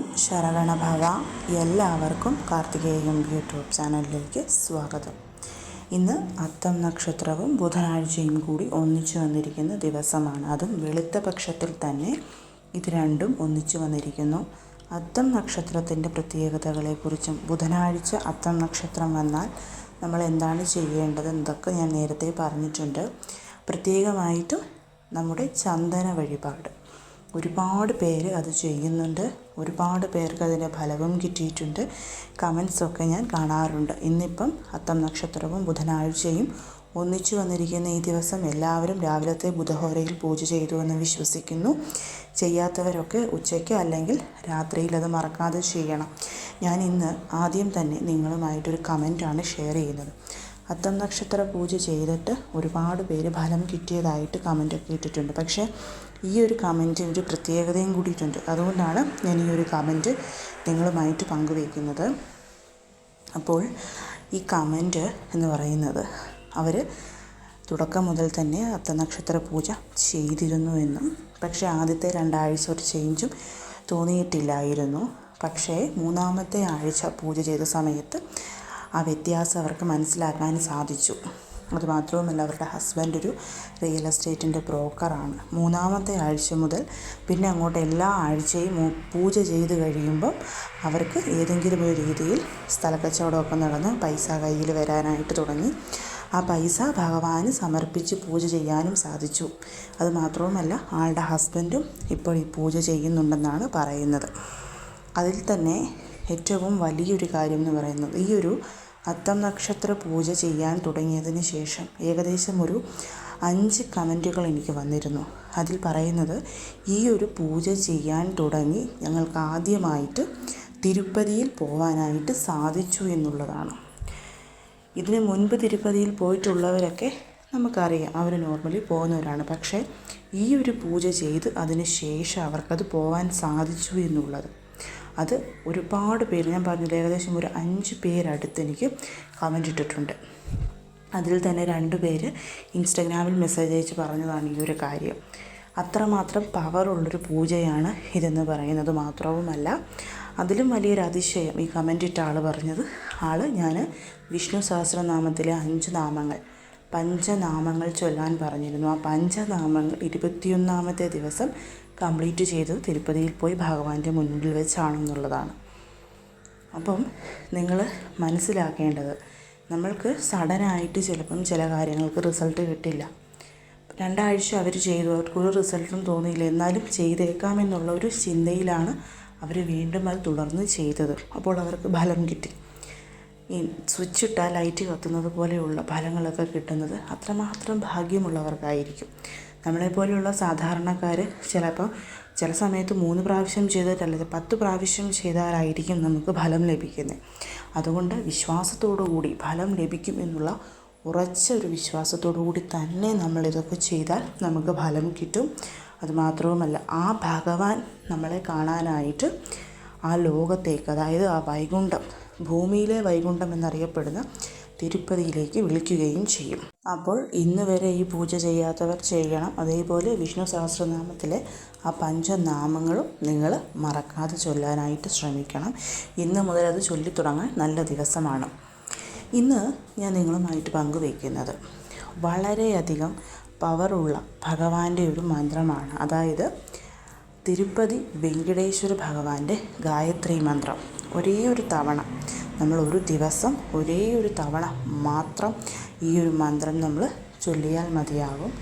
ഓം ശരവണഭവ എല്ലാവർക്കും കാർത്തികേയം യൂട്യൂബ് ചാനലിലേക്ക് സ്വാഗതം. ഇന്ന് അത്തം നക്ഷത്രവും ബുധനാഴ്ചയും കൂടി ഒന്നിച്ചു വന്നിരിക്കുന്ന ദിവസമാണ്. അതും വെളുത്ത പക്ഷത്തിൽ തന്നെ ഇത് രണ്ടും ഒന്നിച്ചു വന്നിരിക്കുന്നു. അത്തം നക്ഷത്രത്തിന്റെ പ്രത്യേകതകളെക്കുറിച്ചും ബുധനാഴ്ച അത്തം നക്ഷത്രം വന്നാൽ നമ്മൾ എന്താണ് ചെയ്യേണ്ടത് എന്നതൊക്കെ ഞാൻ നേരത്തെ പറഞ്ഞിട്ടുണ്ട്. പ്രത്യേകമായിട്ടും നമ്മുടെ ചന്ദന വഴിപാട്. ഒരുപാട് പേര് അത് ചെയ്യുന്നുണ്ട്. ഒരുപാട് പേർക്ക് അതിന്റെ ഫലവും കിട്ടിയിട്ടുണ്ട്. കമൻസൊക്കെ ഞാൻ കാണാറുണ്ട്. ഇന്നിപ്പം അത്തം നക്ഷത്രവും ബുധനാഴ്ചയും ഒന്നിച്ചു വന്നിരിക്കുന്ന ഈ ദിവസം എല്ലാവരും രാവിലത്തെ ബുധഹോരയിൽ പൂജ ചെയ്തു എന്ന് വിശ്വസിക്കുന്നു. ചെയ്യാത്തവരൊക്കെ ഉച്ചയ്ക്ക് അല്ലെങ്കിൽ രാത്രിയിൽ അത് മറക്കാതെ ചെയ്യണം. ഞാൻ ഇന്ന് ആദ്യം തന്നെ നിങ്ങളുമായിട്ടൊരു കമന്റാണ് ഷെയർ ചെയ്യുന്നത്. അത്തം നക്ഷത്ര പൂജ ചെയ്തിട്ട് ഒരുപാട് പേര് ഫലം കിട്ടിയതായിട്ട് കമന്റൊക്കെ ഇട്ടിട്ടുണ്ട്. പക്ഷേ ഈ ഒരു കമന്റ് ഒരു പ്രത്യേകതയും കൂടിയിട്ടുണ്ട്. അതുകൊണ്ടാണ് ഞാൻ ഈ ഒരു കമന്റ് നിങ്ങളുമായിട്ട് പങ്കുവയ്ക്കുന്നത്. അപ്പോൾ ഈ കമന്റ് എന്ന് പറയുന്നത് അവർ തുടക്കം മുതൽ തന്നെ അത്തനക്ഷത്ര പൂജ ചെയ്തിരുന്നു എന്നും പക്ഷേ ആദ്യത്തെ രണ്ടാഴ്ച ഒരു ചേഞ്ചും തോന്നിയിട്ടില്ലായിരുന്നു. പക്ഷേ മൂന്നാമത്തെ ആഴ്ച പൂജ ചെയ്ത സമയത്ത് ആ വ്യത്യാസം അവർക്ക് മനസ്സിലാക്കാൻ സാധിച്ചു. അതുമാത്രവുമല്ല അവരുടെ ഹസ്ബൻഡ് ഒരു റിയൽ എസ്റ്റേറ്റിന്റെ ബ്രോക്കറാണ് മൂന്നാമത്തെ ആഴ്ച മുതൽ പിന്നെ അങ്ങോട്ട് എല്ലാ ആഴ്ചയും പൂജ ചെയ്ത് കഴിയുമ്പം അവർക്ക് ഏതെങ്കിലും ഒരു രീതിയിൽ സ്ഥലക്കച്ചവടമൊക്കെ നടന്ന് പൈസ കയ്യിൽ വരാനായിട്ട് തുടങ്ങി. ആ പൈസ ഭഗവാന് സമർപ്പിച്ച് പൂജ ചെയ്യാനും സാധിച്ചു. അതുമാത്രവുമല്ല ആളുടെ ഹസ്ബൻഡും ഇപ്പോൾ ഈ പൂജ ചെയ്യുന്നുണ്ടെന്നാണ് പറയുന്നത്. അതിൽ തന്നെ ഏറ്റവും വലിയൊരു കാര്യം എന്ന് പറയുന്നത് ഈ ഒരു അത്തം നക്ഷത്ര പൂജ ചെയ്യാൻ തുടങ്ങിയതിന് ശേഷം ഏകദേശം ഒരു അഞ്ച് കമന്റുകൾ എനിക്ക് വന്നിരുന്നു. അതിൽ പറയുന്നത് ഈ ഒരു പൂജ ചെയ്യാൻ തുടങ്ങി ഞങ്ങൾക്ക് ആദ്യമായിട്ട് തിരുപ്പതിയിൽ പോവാനായിട്ട് സാധിച്ചു എന്നുള്ളതാണ്. ഇതിന് മുൻപ് തിരുപ്പതിയിൽ പോയിട്ടുള്ളവരൊക്കെ നമുക്കറിയാം അവർ നോർമലി പോകുന്നവരാണ്. പക്ഷേ ഈ ഒരു പൂജ ചെയ്ത് അതിന് ശേഷം അവർക്കത് പോകാൻ സാധിച്ചു എന്നുള്ളത് അത് ഒരുപാട് പേര് ഞാൻ പറഞ്ഞില്ല ഏകദേശം ഒരു അഞ്ച് പേരടുത്ത് എനിക്ക് കമന്റ് ഇട്ടിട്ടുണ്ട്. അതിൽ തന്നെ രണ്ട് പേര് ഇൻസ്റ്റഗ്രാമിൽ മെസ്സേജ് അയച്ച് പറഞ്ഞതാണ് ഈ ഒരു കാര്യം. അത്രമാത്രം പവറുള്ളൊരു പൂജയാണ് ഇതെന്ന് പറയുന്നത് മാത്രവുമല്ല അതിലും വലിയൊരു അതിശയം ഈ കമന്റ് ഇട്ട ആൾ പറഞ്ഞത്. ആൾ ഞാൻ വിഷ്ണു സഹസ്രനാമത്തിലെ അഞ്ച് നാമങ്ങൾ പഞ്ചനാമങ്ങൾ ചൊല്ലാൻ പറഞ്ഞിരുന്നു. ആ പഞ്ചനാമങ്ങൾ ഇരുപത്തിയൊന്നാമത്തെ ദിവസം കംപ്ലീറ്റ് ചെയ്തത് തിരുപ്പതിയിൽ പോയി ഭഗവാന്റെ മുന്നിൽ വെച്ചാണെന്നുള്ളതാണ്. അപ്പം നിങ്ങൾ മനസ്സിലാക്കേണ്ടത് നമ്മൾക്ക് സഡനായിട്ട് ചിലപ്പം ചില കാര്യങ്ങൾക്ക് റിസൾട്ട് കിട്ടില്ല. രണ്ടാഴ്ച അവർ ചെയ്തു അവർക്കൊരു റിസൾട്ടും തോന്നിയില്ല. എന്നാലും ചെയ്തേക്കാമെന്നുള്ള ഒരു ചിന്തയിലാണ് അവർ വീണ്ടും അത് തുടർന്ന് ചെയ്തത്. അപ്പോൾ അവർക്ക് ഫലം കിട്ടി. ഈ സ്വിച്ച് ഇട്ടാൽ ലൈറ്റ് കത്തുന്നത് പോലെയുള്ള ഫലങ്ങളൊക്കെ കിട്ടുന്നത് അത്രമാത്രം ഭാഗ്യമുള്ളവർക്കായിരിക്കും. നമ്മളെപ്പോലെയുള്ള സാധാരണക്കാർ ചിലപ്പോൾ ചില സമയത്ത് മൂന്ന് പ്രാവശ്യം ചെയ്തിട്ടല്ല പത്ത് പ്രാവശ്യം ചെയ്താലായിരിക്കും നമുക്ക് ഫലം ലഭിക്കുന്നത്. അതുകൊണ്ട് വിശ്വാസത്തോടു കൂടി ഫലം ലഭിക്കും എന്നുള്ള ഉറച്ച ഒരു വിശ്വാസത്തോടു കൂടി തന്നെ നമ്മളിതൊക്കെ ചെയ്താൽ നമുക്ക് ഫലം കിട്ടും. അതുമാത്രവുമല്ല ആ ഭഗവാൻ നമ്മളെ കാണാനായിട്ട് ആ ലോകത്തേക്ക് അതായത് ആ വൈകുണ്ഠം ഭൂമിയിലെ വൈകുണ്ഠം എന്നറിയപ്പെടുന്ന തിരുപ്പതിയിലേക്ക് വിളിക്കുകയും ചെയ്യും. അപ്പോൾ ഇന്ന് വരെ ഈ പൂജ ചെയ്യാത്തവർ ചെയ്യണം. അതേപോലെ വിഷ്ണു സഹസ്രനാമത്തിലെ ആ പഞ്ചനാമങ്ങളും നിങ്ങൾ മറക്കാതെ ചൊല്ലാനായിട്ട് ശ്രമിക്കണം. ഇന്ന് മുതൽ അത് ചൊല്ലിത്തുടങ്ങാൻ നല്ല ദിവസമാണ്. ഇന്ന് ഞാൻ നിങ്ങളുമായിട്ട് പങ്കുവയ്ക്കുന്നത് വളരെയധികം പവറുള്ള ഭഗവാന്റെ ഒരു മന്ത്രമാണ്. അതായത് തിരുപ്പതി വെങ്കടേശ്വര ഭഗവാന്റെ ഗായത്രി മന്ത്രം. ഒരേ ഒരു തവണ. നമ്മൾ ഒരു ദിവസം ഒരേ ഒരു തവണ മാത്രം ഈ ഒരു മന്ത്രം നമ്മൾ ചൊല്ലിയാൽ മതിയാകും.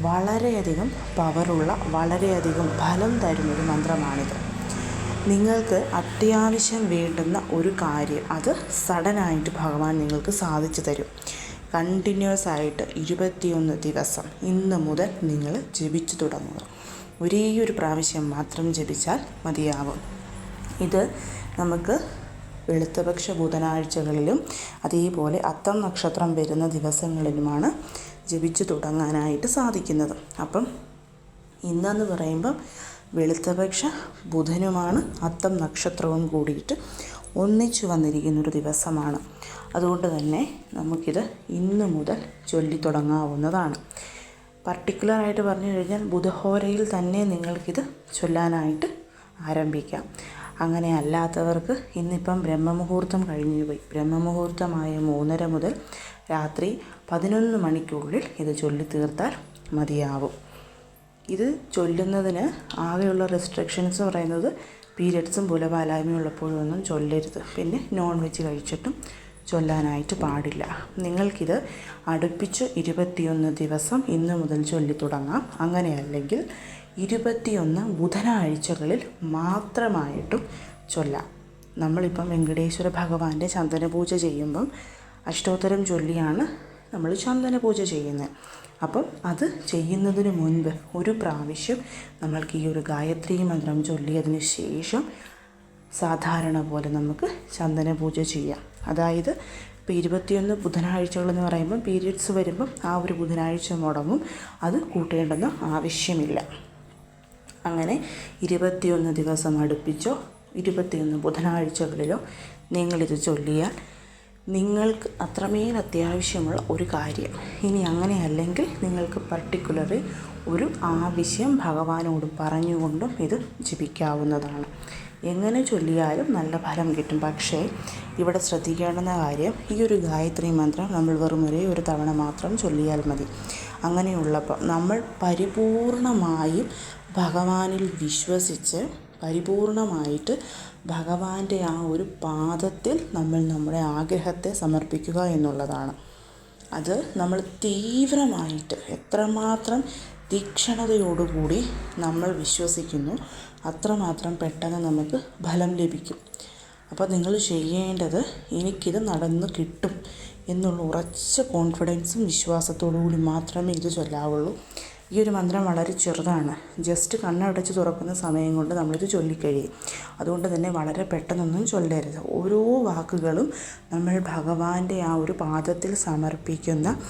വളരെയധികം പവറുള്ള വളരെയധികം ഫലം തരുന്നൊരു മന്ത്രമാണിത്. നിങ്ങൾക്ക് അത്യാവശ്യം വേണ്ടുന്ന ഒരു കാര്യം അത് സഡനായിട്ട് ഭഗവാൻ നിങ്ങൾക്ക് സാധിച്ചു തരും. കണ്ടിന്യൂസ് ആയിട്ട് ഇരുപത്തിയൊന്ന് ദിവസം ഇന്ന് മുതൽ നിങ്ങൾ ജപിച്ചു തുടങ്ങുക. ഒരേ ഒരു പ്രാവശ്യം മാത്രം ജപിച്ചാൽ മതിയാവും ഇത് നമുക്ക് വെളുത്തപക്ഷ ബുധനാഴ്ചകളിലും അതേപോലെ അത്തം നക്ഷത്രം വരുന്ന ദിവസങ്ങളിലുമാണ് ജപിച്ചു തുടങ്ങാനായിട്ട് സാധിക്കുന്നത്. അപ്പം ഇന്നെന്ന് പറയുമ്പം വെളുത്തപക്ഷ ബുധനുമാണ് അത്തം നക്ഷത്രവും കൂടിയിട്ട് ഒന്നിച്ചു വന്നിരിക്കുന്നൊരു ദിവസമാണ്. അതുകൊണ്ട് തന്നെ നമുക്കിത് ഇന്ന് മുതൽ ചൊല്ലി തുടങ്ങാവുന്നതാണ്. പർട്ടിക്കുലറായിട്ട് പറഞ്ഞു കഴിഞ്ഞാൽ ബുധഹോരയിൽ തന്നെ നിങ്ങൾക്കിത് ചൊല്ലാനായിട്ട് ആരംഭിക്കാം. അങ്ങനെ അല്ലാത്തവർക്ക് ഇന്നിപ്പം ബ്രഹ്മമുഹൂർത്തം കഴിഞ്ഞു പോയി. ബ്രഹ്മമുഹൂർത്തമായ മൂന്നര മുതൽ രാത്രി പതിനൊന്ന് മണിക്കുള്ളിൽ ഇത് ചൊല്ലി തീർത്താൽ മതിയാവും. ഇത് ചൊല്ലുന്നതിന് ആകെയുള്ള റെസ്ട്രിക്ഷൻസ് പറയുന്നത് പീരിയഡ്സും പുലപാലായ്മയും ഉള്ളപ്പോഴൊന്നും ചൊല്ലരുത്. പിന്നെ നോൺ വെജ് കഴിച്ചിട്ടും ചൊല്ലാനായിട്ട് പാടില്ല. നിങ്ങൾക്കിത് അടുപ്പിച്ച് ഇരുപത്തിയൊന്ന് ദിവസം ഇന്ന് മുതൽ ചൊല്ലി തുടങ്ങാം അങ്ങനെയല്ലെങ്കിൽ ഇരുപത്തിയൊന്ന് ബുധനാഴ്ചകളിൽ മാത്രമായിട്ടും ചൊല്ലാം. നമ്മളിപ്പം വെങ്കടേശ്വര ഭഗവാന്റെ ചന്ദന പൂജ ചെയ്യുമ്പം അഷ്ടോത്തരം ചൊല്ലിയാണ് നമ്മൾ ചന്ദന പൂജ ചെയ്യുന്നത്. അപ്പം അത് ചെയ്യുന്നതിന് മുൻപ് ഒരു പ്രാവശ്യം നമ്മൾക്ക് ഈ ഒരു ഗായത്രി മന്ത്രം ചൊല്ലിയതിന് ശേഷം സാധാരണ പോലെ നമുക്ക് ചന്ദന പൂജ ചെയ്യാം. അതായത് ഇപ്പോൾ ഇരുപത്തിയൊന്ന് ബുധനാഴ്ചകളെന്ന് പറയുമ്പോൾ പീരീഡ്സ് വരുമ്പം ആ ഒരു ബുധനാഴ്ച മുടങ്ങും. അത് കൂട്ടേണ്ടെന്ന് ആവശ്യമില്ല. അങ്ങനെ ഇരുപത്തിയൊന്ന് ദിവസം അടുപ്പിച്ചോ ഇരുപത്തിയൊന്ന് ബുധനാഴ്ചകളിലോ നിങ്ങളിത് ചൊല്ലിയാൽ നിങ്ങൾക്ക് അത്രമേൽ അത്യാവശ്യമുള്ള ഒരു കാര്യം. ഇനി അങ്ങനെ അല്ലെങ്കിൽ നിങ്ങൾക്ക് പർട്ടിക്കുലറി ഒരു ആവശ്യം ഭഗവാനോട് പറഞ്ഞുകൊണ്ടും ഇത് ജപിക്കാവുന്നതാണ്. എങ്ങനെ ചൊല്ലിയാലും നല്ല ഫലം കിട്ടും. പക്ഷേ ഇവിടെ ശ്രദ്ധിക്കേണ്ടുന്ന കാര്യം ഈ ഒരു ഗായത്രി മന്ത്രം നമ്മൾ വെറും ഒരേ ഒരു തവണ മാത്രം ചൊല്ലിയാൽ മതി. അങ്ങനെയുള്ളപ്പോൾ നമ്മൾ പരിപൂർണമായും ഭഗവാനിൽ വിശ്വസിച്ച് പരിപൂർണമായിട്ട് ഭഗവാന്റെ ആ ഒരു പാദത്തിൽ നമ്മൾ നമ്മുടെ ആഗ്രഹത്തെ സമർപ്പിക്കുക എന്നുള്ളതാണ്. അത് നമ്മൾ തീവ്രമായിട്ട് എത്രമാത്രം തീക്ഷണതയോടുകൂടി നമ്മൾ വിശ്വസിക്കുന്നു അത്രമാത്രം പെട്ടെന്ന് നമുക്ക് ഫലം ലഭിക്കും. അപ്പോൾ നിങ്ങൾ ചെയ്യേണ്ടത് എനിക്കിത് നടന്നു കിട്ടും എന്നുള്ള ഉറച്ച കോൺഫിഡൻസും വിശ്വാസത്തോടു കൂടി മാത്രമേ ഇത് ചൊല്ലാവുള്ളൂ. ഈ ഒരു മന്ത്രം വളരെ ചെറുതാണ്. ജസ്റ്റ് കണ്ണടച്ച് തുറക്കുന്ന സമയം കൊണ്ട് നമ്മളിത് ചൊല്ലിക്കഴിയും. അതുകൊണ്ട് തന്നെ വളരെ പെട്ടെന്നൊന്നും ചൊല്ലരുത്. ഓരോ വാക്കുകളും നമ്മൾ ഭഗവാന്റെ ആ ഒരു പാദത്തിൽ സമർപ്പിക്കുന്ന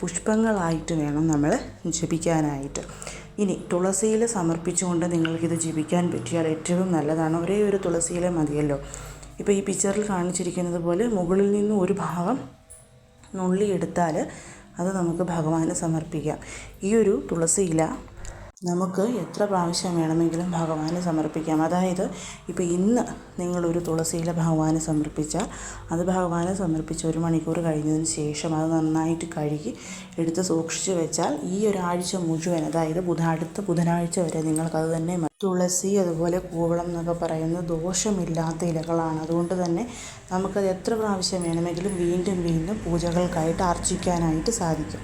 പുഷ്പങ്ങളായിട്ട് വേണം നമ്മൾ ജപിക്കാനായിട്ട്. ഇനി തുളസിയിൽ സമർപ്പിച്ചുകൊണ്ട് നിങ്ങൾക്കിത് ജപിക്കാൻ പറ്റിയാൽ ഏറ്റവും നല്ലതാണ്. ഒരേ ഒരു തുളസിയില മതിയല്ലോ. ഇപ്പോൾ ഈ പിക്ചറിൽ കാണിച്ചിരിക്കുന്നത് പോലെ മുകളിൽ നിന്ന് ഒരു ഭാഗം നുള്ളിയെടുത്താൽ അത് നമുക്ക് ഭഗവാന് സമർപ്പിക്കാം. ഈ ഒരു തുളസി ഇല നമുക്ക് എത്ര പ്രാവശ്യം വേണമെങ്കിലും ഭഗവാന് സമർപ്പിക്കാം. അതായത് ഇപ്പോൾ ഇന്ന് നിങ്ങളൊരു തുളസിയില ഭഗവാന് സമർപ്പിച്ചാൽ അത് ഭഗവാന് സമർപ്പിച്ച് ഒരു മണിക്കൂർ കഴിഞ്ഞതിന് ശേഷം അത് നന്നായിട്ട് കഴുകി എടുത്ത് സൂക്ഷിച്ച് വെച്ചാൽ ഈ ഒരാഴ്ച മുഴുവൻ അതായത് ബുധ അടുത്ത ബുധനാഴ്ച വരെ നിങ്ങൾക്കത് തന്നെ തുളസി അതുപോലെ കൂവളം എന്നൊക്കെ പറയുന്ന ദോഷമില്ലാത്ത ഇലകളാണ്. അതുകൊണ്ട് തന്നെ നമുക്കത് എത്ര പ്രാവശ്യം വേണമെങ്കിലും വീണ്ടും വീണ്ടും പൂജകൾക്കായിട്ട് അർച്ചിക്കാനായിട്ട് സാധിക്കും.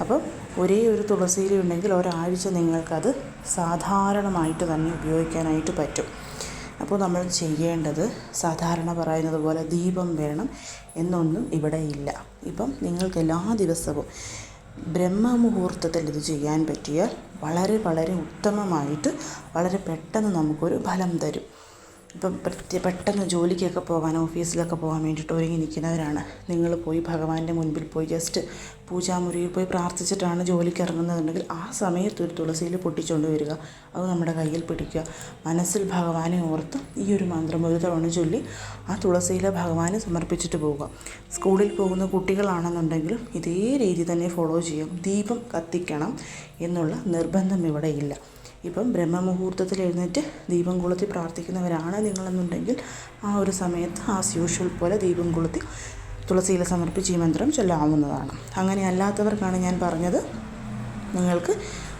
അപ്പം ഒരേ ഒരു തുളസിയില ഉണ്ടെങ്കിൽ ഒരാഴ്ച നിങ്ങൾക്കത് സാധാരണമായിട്ട് തന്നെ ഉപയോഗിക്കാനായിട്ട് പറ്റും. അപ്പോൾ നമ്മൾ ചെയ്യേണ്ടത് സാധാരണ പറയുന്നത് പോലെ ദീപം വേണം എന്നൊന്നും ഇവിടെ ഇല്ല. ഇപ്പം നിങ്ങൾക്ക് എല്ലാ ദിവസവും ബ്രഹ്മമുഹൂർത്തത്തിൽ ഇത് ചെയ്യാൻ പറ്റിയാൽ വളരെ വളരെ ഉത്തമമായിട്ട് വളരെ പെട്ടെന്ന് നമുക്കൊരു ഫലം തരും. ഇപ്പം പ്രത്യേക പെട്ടെന്ന് ജോലിക്കൊക്കെ പോകാൻ ഓഫീസിലൊക്കെ പോകാൻ വേണ്ടിയിട്ട് ഒരുങ്ങി നിൽക്കുന്നവരാണ്. നിങ്ങൾ പോയി ഭഗവാന്റെ മുൻപിൽ പോയി ജസ്റ്റ് പൂജാമുറിയിൽ പോയി പ്രാർത്ഥിച്ചിട്ടാണ് ജോലിക്ക് ഇറങ്ങുന്നതെന്നുണ്ടെങ്കിൽ ആ സമയത്ത് ഒരു തുളസിയിൽ പൊട്ടിച്ചുകൊണ്ട് വരിക. അത് നമ്മുടെ കയ്യിൽ പിടിക്കുക. മനസ്സിൽ ഭഗവാനെ ഓർത്ത് ഈ ഒരു മന്ത്രം ഒരു തവണ ചൊല്ലി ആ തുളസിയിലെ ഭഗവാനെ സമർപ്പിച്ചിട്ട് പോവുക. സ്കൂളിൽ പോകുന്ന കുട്ടികളാണെന്നുണ്ടെങ്കിലും ഇതേ രീതി തന്നെ ഫോളോ ചെയ്യും. ദീപം കത്തിക്കണം എന്നുള്ള നിർബന്ധം ഇവിടെ ഇല്ല. ഇപ്പം ബ്രഹ്മമുഹൂർത്തത്തിൽ എഴുന്നേറ്റ് ദീപം കൊളുത്തി പ്രാർത്ഥിക്കുന്നവരാണ് നിങ്ങളെന്നുണ്ടെങ്കിൽ ആ ഒരു സമയത്ത് ആസ് യൂഷ്വൽ പോലെ ദീപം കൊളുത്തി തുളസിയില സമർപ്പിച്ച് ഈ മന്ത്രം ചൊല്ലാവുന്നതാണ്. അങ്ങനെ അല്ലാത്തവർക്കാണ് ഞാൻ പറഞ്ഞത് നിങ്ങൾക്ക്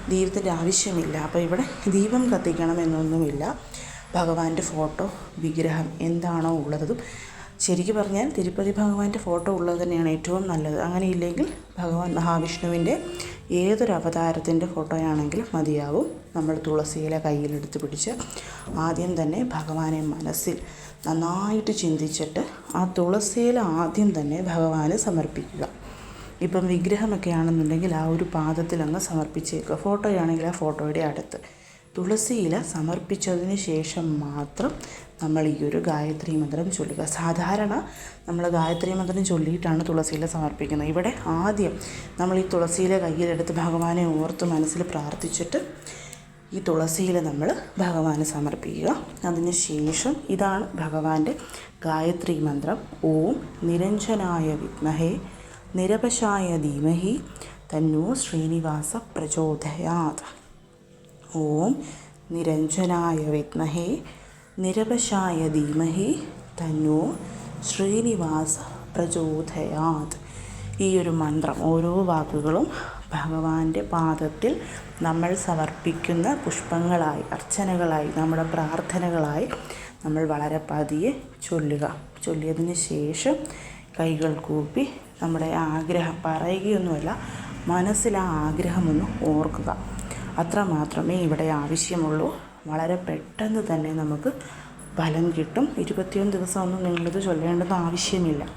ദീപത്തിന്റെ ആവശ്യമില്ല. അപ്പോൾ ഇവിടെ ദീപം കത്തിക്കണം എന്നൊന്നുമില്ല ഭഗവാന്റെ ഫോട്ടോ വിഗ്രഹം എന്താണോ ഉള്ളതും ശരിക്കും പറഞ്ഞാൽ തിരുപ്പതി ഭഗവാന്റെ ഫോട്ടോ ഉള്ളത് തന്നെയാണ് ഏറ്റവും നല്ലത്. അങ്ങനെയില്ലെങ്കിൽ ഭഗവാൻ മഹാവിഷ്ണുവിന്റെ ഏതൊരു അവതാരത്തിന്റെ ഫോട്ടോയാണെങ്കിലും മതിയാവും. നമ്മൾ തുളസിയില കയ്യിലെടുത്ത് പിടിച്ച് ആദ്യം തന്നെ ഭഗവാനെ മനസ്സിൽ നന്നായിട്ട് ചിന്തിച്ചിട്ട് ആ തുളസിയില ആദ്യം തന്നെ ഭഗവാന് സമർപ്പിക്കുക. ഇപ്പം വിഗ്രഹമൊക്കെ ആണെന്നുണ്ടെങ്കിൽ ആ ഒരു പാദത്തിൽ അങ്ങ് സമർപ്പിച്ചേക്കുക. ഫോട്ടോയാണെങ്കിൽ ആ ഫോട്ടോയുടെ അടുത്ത്. തുളസിയില സമർപ്പിച്ചതിന് ശേഷം മാത്രം നമ്മൾ ഈ ഒരു ഗായത്രി മന്ത്രം ചൊല്ലുക. സാധാരണ നമ്മൾ ഗായത്രി മന്ത്രം ചൊല്ലിയിട്ടാണ് തുളസിയില സമർപ്പിക്കുന്നത്. ഇവിടെ ആദ്യം നമ്മൾ ഈ തുളസിയില കയ്യിലെടുത്ത് ഭഗവാനെ ഓർത്ത് മനസ്സിൽ പ്രാർത്ഥിച്ചിട്ട് ഈ തുളസിയില നമ്മൾ ഭഗവാന് സമർപ്പിക്കുക. അതിന് ശേഷം ഇതാണ് ഭഗവാന്റെ ഗായത്രി മന്ത്രം. ഓം നിരഞ്ജനായ വിദ്മഹേ നിരപശായ ധീമഹി തന്നോ ശ്രീനിവാസ പ്രചോദയാത്. ഓം നിരഞ്ജനായ വിദ്മഹേ നിരപശായ ധീമഹേ തന്നോ ശ്രീനിവാസ പ്രചോദയാത്. ഈ ഒരു മന്ത്രം ഓരോ വാക്കുകളും ഭഗവാന്റെ പാദത്തിൽ നമ്മൾ സമർപ്പിക്കുന്ന പുഷ്പങ്ങളായി അർച്ചനകളായി നമ്മുടെ പ്രാർത്ഥനകളായി നമ്മൾ വളരെ പതിയെ ചൊല്ലുക. ചൊല്ലിയതിന് ശേഷം കൈകൾ കൂപ്പി നമ്മുടെ ആഗ്രഹം പറയുകയൊന്നുമല്ല മനസ്സിൽ ആ ആഗ്രഹമൊന്ന് ഓർക്കുക. അത്ര മാത്രമേ ഇവിടെ ആവശ്യമുള്ളൂ. വളരെ പെട്ടെന്ന് തന്നെ നമുക്ക് ഫലം കിട്ടും. ഇരുപത്തിയൊന്ന് ദിവസമൊന്നും നിങ്ങളിത് ചൊല്ലേണ്ടെന്ന് ആവശ്യമില്ല.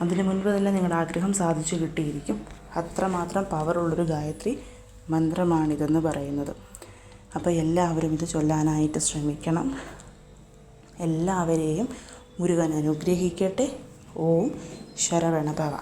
അതിന് മുൻപ് തന്നെ നിങ്ങളുടെ ആഗ്രഹം സാധിച്ചു കിട്ടിയിരിക്കും. അത്രമാത്രം പവറുള്ളൊരു ഗായത്രി മന്ത്രമാണിതെന്ന് പറയുന്നത്. അപ്പോൾ എല്ലാവരും ഇത് ചൊല്ലാനായിട്ട് ശ്രമിക്കണം. എല്ലാവരെയും മുരുകൻ അനുഗ്രഹിക്കട്ടെ. ഓം ശരവണഭവ.